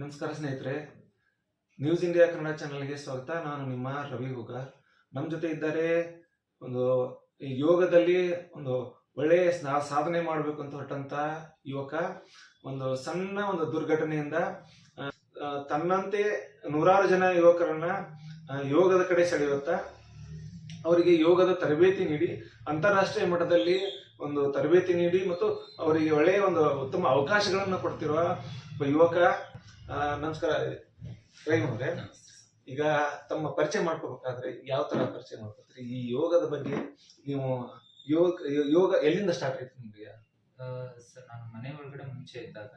ನಮಸ್ಕಾರ ಸ್ನೇಹಿತರೆ news India Kannada ಚಾನಲ್ಗೆ ಸ್ವಾಗತ. ನಾನು ನಿಮ್ಮ ರವಿ ಹುಗಾರ್ ನಮ್ಮ ಜೊತೆ ಇದ್ದಾರೆ ಒಂದು ಯೋಗದಲ್ಲಿ ಒಂದು ಒಳ್ಳೆಯ ಸಾಧನೆ ಮಾಡಬೇಕು ಅಂತ ಹೊರಟಂತ ಯುವಕ, ಒಂದು ಸಣ್ಣ ಒಂದು ದುರ್ಘಟನೆಯಿಂದ ತನ್ನಂತೆ ನೂರಾರು ಜನ ಯುವಕರನ್ನ ಯೋಗದ ಕಡೆ ಸೆಳೆಯುತ್ತಾ, ಅವರಿಗೆ ಯೋಗದ ತರಬೇತಿ ನೀಡಿ, ಅಂತಾರಾಷ್ಟ್ರೀಯ ಮಟ್ಟದಲ್ಲಿ ಒಂದು ತರಬೇತಿ ನೀಡಿ ಮತ್ತು ಅವರಿಗೆ ಒಳ್ಳೆಯ ಒಂದು ಉತ್ತಮ ಅವಕಾಶಗಳನ್ನು ಕೊಡ್ತಿರುವ ಯುವಕ ನಮಸ್ಕಾರ. ಪ್ರೇಮ್ ಅವರೇ, ಈಗ ತಮ್ಮ ಪರಿಚಯ ಮಾಡ್ಕೋಬೇಕಾದ್ರೆ ಯಾವ ತರ ಪರಿಚಯ ಮಾಡ್ಕೋತೀರಿ? ಈ ಯೋಗದ ಬಗ್ಗೆ ನೀವು ಯೋಗ ಯೋಗ ಎಲ್ಲಿಂದ ಸ್ಟಾರ್ಟ್ ಆಯ್ತು ನಿಮಗೆ? ಸರ್, ನಾನು ಮನೆ ಒಳಗಡೆ ಮುಂಚೆ ಇದ್ದಾಗ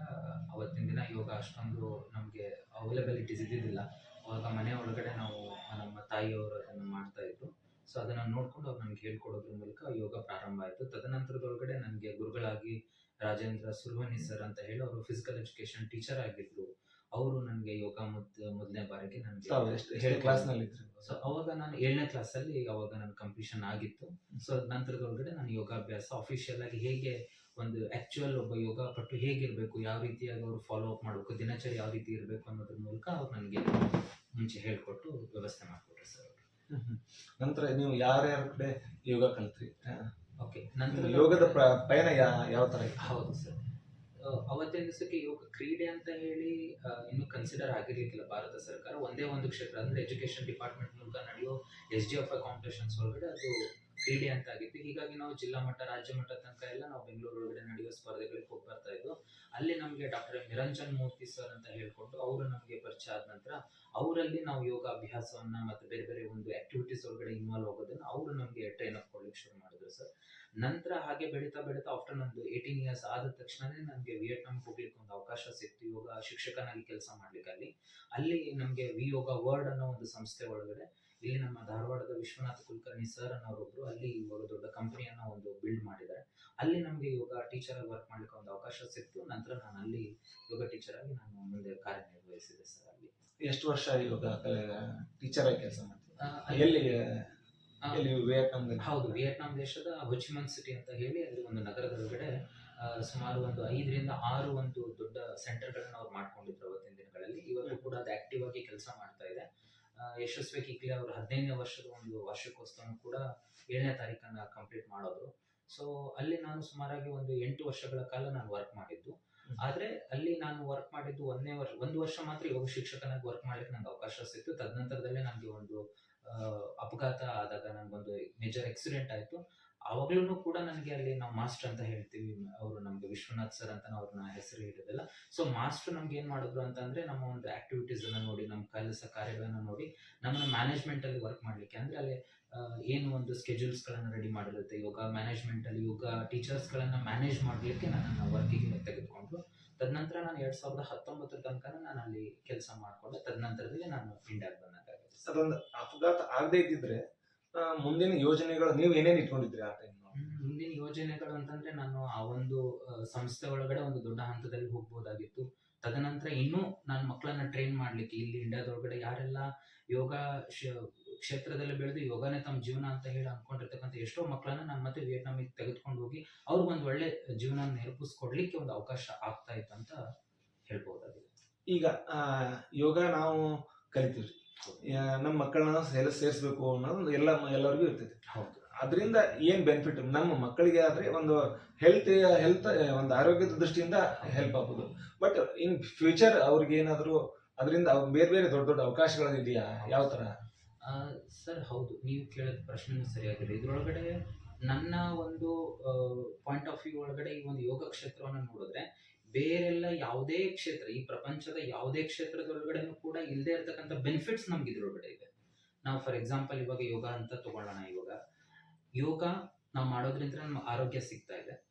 ಅವತ್ತಿನ ದಿನ ಯೋಗ ಅಷ್ಟೊಂದು ನಮಗೆ ಅವೈಲಬಿಲಿಟೀಸ್ ಇದ್ದಿದ್ದಿಲ್ಲ. ಅವಾಗ ಮನೆ ಒಳಗಡೆ ನಾವು ನಮ್ಮ ತಾಯಿಯವರು ಅದನ್ನು ಮಾಡ್ತಾ ಇದ್ರು. ಸೊ ಅದನ್ನು ನೋಡ್ಕೊಂಡು ಅವ್ರು ನನಗೆ ಹೇಳ್ಕೊಡೋದ್ರ ಮೂಲಕ ಯೋಗ ಪ್ರಾರಂಭ ಆಯಿತು. ತದನಂತರದೊಳಗಡೆ ನನಗೆ ಗುರುಗಳಾಗಿ ರಾಜೇಂದ್ರ ಸುರ್ವನಿ ಸರ್ ಅಂತ ಹೇಳಿ ಅವರು ಫಿಸಿಕಲ್ ಎಜುಕೇಶನ್ ಟೀಚರ್ ಆಗಿದ್ರು. ಅವರು ನನಗೆ ಯೋಗ ಮುದ್ ಮೊದಲನೇ ಬಾರಿಗೆ ನನಗೆ ಎಷ್ಟು ಎಷ್ಟು ಕ್ಲಾಸ್ನಲ್ಲಿ ಇದ್ರಿ ಸೊ ಅವಾಗ ನಾನು ಏಳನೇ ಕ್ಲಾಸಲ್ಲಿ ಅವಾಗ ನನ್ನ ಕಂಪ್ಲೀಷನ್ ಆಗಿತ್ತು. ಸೊ ನಂತರದೊಳಗಡೆ ನಾನು ಯೋಗಾಭ್ಯಾಸ ಅಫಿಷಿಯಲ್ ಆಗಿ ಹೇಗೆ ಒಂದು ಆಕ್ಚುಯಲ್ ಒಬ್ಬ ಯೋಗ ಪಟ್ಟು ಹೇಗಿರಬೇಕು ಯಾವ ರೀತಿಯಾಗಿ ಅವರು ಫಾಲೋ ಅಪ್ ಮಾಡಬೇಕು ದಿನಚರಿ ಯಾವ ರೀತಿ ಇರಬೇಕು ಅನ್ನೋದ್ರ ಮೂಲಕ ಅವ್ರು ನನಗೆ ಮುಂಚೆ ಹೇಳ್ಕೊಟ್ಟು ವ್ಯವಸ್ಥೆ ಮಾಡಿಕೊಟ್ರು ಸರ್ ನಂತರ ನೀವು ಯಾರ್ಯಾರ ಕಡೆ ಯೋಗ ಕಲ್ತ್ರಿ? ಓಕೆ ನಂತರ ಯೋಗದ ಪಯಣ ಯಾವ ಥರ ಹೌದು ಸರ್. ಅವತ್ತಿನ ದಿವಸಕ್ಕೆ ಯೋಗ ಕ್ರೀಡೆ ಅಂತ ಹೇಳಿ ಇನ್ನು ಕನ್ಸಿಡರ್ ಆಗಿರ್ಲಿಕ್ಕಿಲ್ಲ. ಭಾರತ ಸರ್ಕಾರ ಒಂದೇ ಒಂದು ಕ್ಷೇತ್ರ, ಅಂದ್ರೆ ಎಜುಕೇಶನ್ ಡಿಪಾರ್ಟ್ಮೆಂಟ್ ಮೂಲಕ ನಡೆಯೋ S D F I competitions ಒಳಗಡೆ ಅದು ಕ್ರೀಡೆ ಅಂತ ಆಗಿತ್ತು. ಹೀಗಾಗಿ ನಾವು ಜಿಲ್ಲಾ ಮಟ್ಟ, ರಾಜ್ಯ ಮಟ್ಟ ತನಕ ಎಲ್ಲ ನಾವು ಬೆಂಗಳೂರು ಒಳಗಡೆ ನಡೆಯುವ ಸ್ಪರ್ಧೆಗಳಿಗೆ ಹೋಗಿ ಬರ್ತಾ ಇದ್ವು. ಅಲ್ಲಿ ನಮಗೆ ಡಾಕ್ಟರ್ ನಿರಂಜನ್ ಮೂರ್ತಿ ಸರ್ ಅಂತ ಹೇಳ್ಕೊಂಡು ಅವರು ನಮಗೆ ಪರಿಚಯ ಆದ ನಂತರ ಅವರಲ್ಲಿ ನಾವು ಯೋಗ ಅಭ್ಯಾಸವನ್ನ ಮತ್ತೆ ಬೇರೆ ಬೇರೆ ಒಂದು ಆಕ್ಟಿವಿಟೀಸ್ ಒಳಗಡೆ ಇನ್ವಾಲ್ವ್ ಆಗೋದನ್ನ ಅವರು ನಮಗೆ ಟ್ರೈನ್ ಅಪ್ ಕೊಡ್ಲಿಕ್ಕೆ ಶುರು ಮಾಡಿದ್ರು ಸರ್ ನಂತರ ಹಾಗೆ ಬೆಳೀತಾ ಬೆಳೀತಾ ಆಫ್ಟರ್ ನಂದು ಏಯ್ಟೀನ್ ಇಯರ್ಸ್ ಆದ ತಕ್ಷಣನೇ ನನಗೆ ವಿಯೆಟ್ನಾಂ ಹೋಗ್ಲಿಕ್ಕೆ ಒಂದು ಅವಕಾಶ ಸಿಕ್ತು. ಯೋಗ ಶಿಕ್ಷಕನಾಗಿ ಕೆಲಸ ಮಾಡ್ಲಿಕ್ಕೆ ಅಲ್ಲಿ. ಅಲ್ಲಿ ನಮಗೆ ವಿ ಯೋಗ ವರ್ಡ್ ಅನ್ನೋ ಒಂದು ಸಂಸ್ಥೆ ಒಳಗಡೆ ಇಲ್ಲಿ ನಮ್ಮ ಧಾರವಾಡದ ವಿಶ್ವನಾಥ ಕುಲಕರ್ಣಿ ಸರ್ ಅನ್ನೋರೊಬ್ರು ಅಲ್ಲಿ ಒಂದು ದೊಡ್ಡ ಕಂಪನಿಯನ್ನ ಒಂದು ಬಿಲ್ಡ್ ಮಾಡಿದ್ದಾರೆ. ಅಲ್ಲಿ ನಮಗೆ ಯೋಗ ಟೀಚರ್ ಆಗಿ ವರ್ಕ್ ಮಾಡ್ಲಿಕ್ಕೆ ಒಂದು ಅವಕಾಶ ಸಿಕ್ತು. ನಂತರ ನಾನು ಅಲ್ಲಿ ಯೋಗ ಟೀಚರ್ ಆಗಿ ನಾನು ಮುಂದೆ ಕಾರ್ಯನಿರ್ವಹಿಸಿದೆ ಸರ್ ಅಲ್ಲಿ. ಎಷ್ಟು ವರ್ಷ ಯೋಗ ಟೀಚರ್ ಆಗಿ ಕೆಲಸ ಎಲ್ಲಿ ಎಲ್ಲಿ ಹೌದು ವಿಯೆಟ್ನಾಂ ದೇಶದ ಹೊಚಿಮನ್ ಸಿಟಿ ಅಂತ ಹೇಳಿ ಅಲ್ಲಿ ಒಂದು ನಗರದೊಳಗಡೆ ಒಳಗಡೆ ಸುಮಾರು ಒಂದು ಐದರಿಂದ ಆರು ಒಂದು ದೊಡ್ಡ ಸೆಂಟರ್ಗಳನ್ನು ಅವ್ರು ಮಾಡ್ಕೊಂಡಿದ್ರು ಅವತ್ತಿನ ದಿನಗಳಲ್ಲಿ. ಇವತ್ತು ಕೂಡ ಅದು ಆಕ್ಟಿವ್ ಆಗಿ ಕೆಲಸ ಮಾಡ್ತಾ ಇದೆ. ಯಶಸ್ವಿ ಕಿಕ್ಲಿ ಅವರು ಹದಿನೈದನೇ ವರ್ಷದ ಒಂದು ವಾರ್ಷಿಕೋತ್ಸವ ಕೂಡ ಏಳನೇ ತಾರೀಕನ್ನ ಕಂಪ್ಲೀಟ್ ಮಾಡೋದು ಸೊ ಅಲ್ಲಿ ನಾನು ಸುಮಾರಾಗಿ ಒಂದು ಎಂಟು ವರ್ಷಗಳ ಕಾಲ ನಾನು ವರ್ಕ್ ಮಾಡಿದ್ದು. ಆದ್ರೆ ಅಲ್ಲಿ ನಾನು ವರ್ಕ್ ಮಾಡಿದ್ದು ಒಂದನೇ ವರ್ಷ ಒಂದು ವರ್ಷ ಮಾತ್ರ ಯೋಗ ಶಿಕ್ಷಕನಾಗಿ ವರ್ಕ್ ಮಾಡ್ಲಿಕ್ಕೆ ನಂಗೆ ಅವಕಾಶ ಸಿಕ್ತು. ತದನಂತರದಲ್ಲೇ ನನಗೆ ಒಂದು ಅಪಘಾತ ಆದಾಗ ನನಗೊಂದು ಮೇಜರ್ ಆಕ್ಸಿಡೆಂಟ್ ಆಯಿತು. ಆವಾಗ್ಲೂ ಕೂಡ ನನಗೆ ಅಲ್ಲಿ ನಾವು ಮಾಸ್ಟರ್ ಅಂತ ಹೇಳ್ತೀವಿ. ಅವರು ನಮ್ಗೆ ವಿಶ್ವನಾಥ್ ಸರ್ ಅಂತ ಅವ್ರನ್ನ ಹೆಸರು ಹಿಡಿದಲ್ಲ. ಸೊ ಮಾಸ್ಟರ್ ನಮ್ಗೆ ಏನ್ ಮಾಡಿದ್ರು ಅಂತಂದ್ರೆ ನಮ್ಮ ಒಂದು ಆಕ್ಟಿವಿಟೀಸ್ ಅನ್ನ ನೋಡಿ, ನಮ್ಮ ಕೆಲಸ ಕಾರ್ಯಗಳನ್ನ ನೋಡಿ, ನಮ್ಮನ್ನ ಮ್ಯಾನೇಜ್ಮೆಂಟ್ ಅಲ್ಲಿ ವರ್ಕ್ ಮಾಡ್ಲಿಕ್ಕೆ. ಅಂದ್ರೆ ಅಲ್ಲಿ ಏನು ಒಂದು ಸ್ಕೆಡ್ಯೂಲ್ಸ್ ಗಳನ್ನ ರೆಡಿ ಮಾಡಿರುತ್ತೆ. ಯೋಗ ಮ್ಯಾನೇಜ್ಮೆಂಟ್ ಅಲ್ಲಿ ಯೋಗ ಟೀಚರ್ಸ್ ಗಳನ್ನ ಮ್ಯಾನೇಜ್ ಮಾಡ್ಲಿಕ್ಕೆ ನನ್ನ ವರ್ಕಿಗೆ ತೆಗೆದುಕೊಂಡ್ರು. ತದನಂತರ ನಾನು ಎರಡ್ ಸಾವಿರದ ಹತ್ತೊಂಬತ್ತರ ತನಕ ನಾನು ಅಲ್ಲಿ ಕೆಲಸ ಮಾಡ್ಕೊಂಡೆ. ತದನಂತರದಲ್ಲಿ ನಾನು ಇಂಡಿಯಾಗೆ ಬಂದಾಗುತ್ತೆ ಅದೊಂದು ಅಪಘಾತ ಆಗದೆ ಇದ್ದಿದ್ರೆ ಮುಂದಿನ ಯೋಜನೆಗಳು ನೀವು ಏನೇನು ಇಟ್ಕೊಂಡಿದ್ರಿ ಆ ಟೈಮ್ ಮುಂದಿನ ಯೋಜನೆಗಳು ಅಂತಂದ್ರೆ ನಾನು ಆ ಒಂದು ಸಂಸ್ಥೆ ಒಳಗಡೆ ಒಂದು ದೊಡ್ಡ ಹಂತದಲ್ಲಿ ಹೋಗ್ಬೋದಾಗಿತ್ತು. ತದನಂತರ ಇನ್ನೂ ನಾನು ಮಕ್ಕಳನ್ನ ಟ್ರೈನ್ ಮಾಡ್ಲಿಕ್ಕೆ ಇಲ್ಲಿ ಇಂಡಿಯಾದೊಳಗಡೆ ಯಾರೆಲ್ಲ ಯೋಗ ಕ್ಷೇತ್ರದಲ್ಲಿ ಬೆಳೆದು ಯೋಗನೇ ತಮ್ಮ ಜೀವನ ಅಂತ ಹೇಳಿ ಅನ್ಕೊಂಡಿರ್ತಕ್ಕಂಥ ಎಷ್ಟೋ ಮಕ್ಕಳನ್ನ ನಾನು ಮತ್ತೆ ವಿಯೆಟ್ನಾಮಿಗೆ ತೆಗೆದುಕೊಂಡು ಹೋಗಿ ಅವ್ರಿಗೆ ಒಂದು ಒಳ್ಳೆ ಜೀವನ ನೆರಪಿಸ್ಕೊಡ್ಲಿಕ್ಕೆ ಒಂದು ಅವಕಾಶ ಆಗ್ತಾ ಇತ್ತು ಅಂತ ಹೇಳ್ಬೋದಾಗಿದೆ. ಈಗ ಯೋಗ ನಾವು ಕಲಿತೀವಿ ನಮ್ಮ ಮಕ್ಕಳನ್ನ ಸೇರ ಸೇರಿಸ್ಬೇಕು ಅನ್ನೋದು ಎಲ್ಲ ಎಲ್ಲರಿಗೂ ಇರ್ತೈತಿ. ಹೌದು. ಅದರಿಂದ ಏನು ಬೆನಿಫಿಟ್ ನಮ್ಮ ಮಕ್ಕಳಿಗೆ ಆದ್ರೆ ಒಂದು ಹೆಲ್ತ್ ಹೆಲ್ತ್ ಒಂದು ಆರೋಗ್ಯದ ದೃಷ್ಟಿಯಿಂದ ಹೆಲ್ಪ್ ಆಗ್ಬೋದು. ಬಟ್ ಇನ್ ಫ್ಯೂಚರ್ ಅವ್ರಿಗೆ ಏನಾದರೂ ಅದರಿಂದ ಬೇರೆ ಬೇರೆ ದೊಡ್ಡ ದೊಡ್ಡ ಅವಕಾಶಗಳು ಇದೆಯಾ? ಯಾವ ತರ? ಸರ್ ಹೌದು. ನೀವು ಕೇಳಿದ ಪ್ರಶ್ನೆ ಸರಿಯಾಗಿದೆ. ಇದರೊಳಗಡೆ ನನ್ನ ಒಂದು ಪಾಯಿಂಟ್ ಆಫ್ ವ್ಯೂ ಒಳಗಡೆ ಈ ಒಂದು ಯೋಗ ಕ್ಷೇತ್ರವನ್ನು ನೋಡಿದ್ರೆ ಬೇರೆಲ್ಲ ಯಾವುದೇ ಕ್ಷೇತ್ರ, ಈ ಪ್ರಪಂಚದ ಯಾವುದೇ ಕ್ಷೇತ್ರದೊಳಗಡೆನೂ ಕೂಡ ಇಲ್ಲದೆ ಇರತಕ್ಕಂಥ ಬೆನಿಫಿಟ್ಸ್ ನಮ್ಗೆ ಇದ್ರೊಳಗಡೆ ಇದೆ. ನಾವು ಫಾರ್ ಎಕ್ಸಾಂಪಲ್ ಇವಾಗ ಯೋಗ ಅಂತ ತಗೊಳ್ಳೋಣ ಇವಾಗ. ಯೋಗ ನಾವು ಮಾಡೋದ್ರಿಂದ ನಮ್ಮ ಆರೋಗ್ಯ ಸಿಗ್ತಾ ಇದೆ.